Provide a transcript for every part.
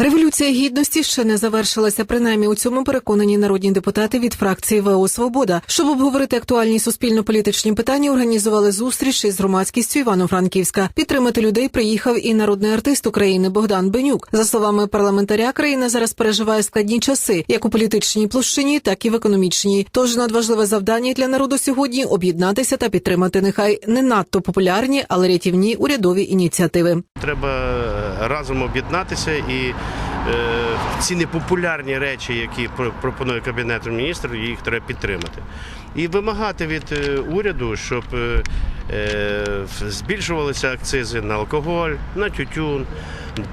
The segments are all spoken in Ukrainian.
Революція гідності ще не завершилася. Принаймні у цьому переконані народні депутати від фракції ВО Свобода. Щоб обговорити актуальні суспільно-політичні питання, організували зустріч із громадськістю Івано-Франківська. Підтримати людей приїхав і народний артист України Богдан Бенюк. За словами парламентаря, країна зараз переживає складні часи, як у політичній площині, так і в економічній. Тож надважливе завдання для народу сьогодні об'єднатися та підтримати нехай не надто популярні, але рятівні урядові ініціативи. Треба е, разом об'єднатися і е, ці непопулярні речі, які пропонує Кабінет міністрів, їх треба підтримати. І вимагати від е, уряду, щоб збільшувалися акцизи на алкоголь, на тютюн.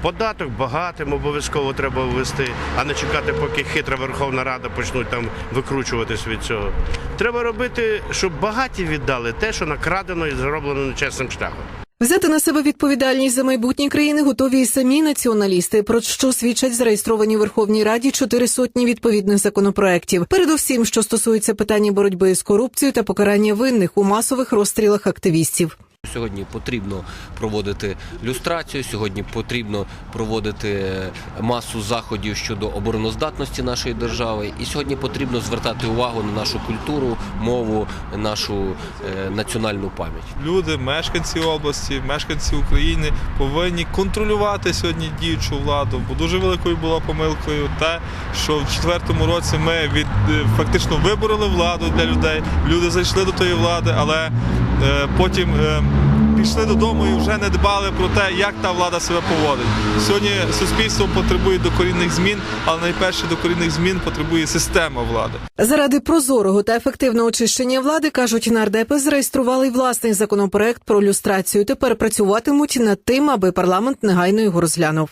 Податок багатим обов'язково треба ввести, а не чекати, поки хитра Верховна Рада почнуть там викручуватись від цього. Треба робити, щоб багаті віддали те, що накрадено і зроблено нечесним шляхом. Взяти на себе відповідальність за майбутнє країни готові і самі націоналісти, про що свідчать зареєстровані у Верховній Раді чотири сотні відповідних законопроєктів. Передусім, що стосується питання боротьби з корупцією та покарання винних у масових розстрілах активістів. Сьогодні потрібно проводити люстрацію. Сьогодні потрібно проводити масу заходів щодо обороноздатності нашої держави. І сьогодні потрібно звертати увагу на нашу культуру, мову, нашу е, національну пам'ять. люди, мешканці області, мешканці України повинні контролювати сьогодні діючу владу. Бо дуже великою була помилкою те, що в четвертому році ми від е, фактично вибороли владу для людей. Люди зайшли до тої влади, але е, потім. е, Пішли додому і вже не дбали про те, як та влада себе поводить. Сьогодні суспільство потребує докорінних змін, але найперше докорінних змін потребує система влади. Заради прозорого та ефективного очищення влади кажуть, нардепи зареєстрували власний законопроект про люстрацію. Тепер працюватимуть над тим, аби парламент негайно його розглянув.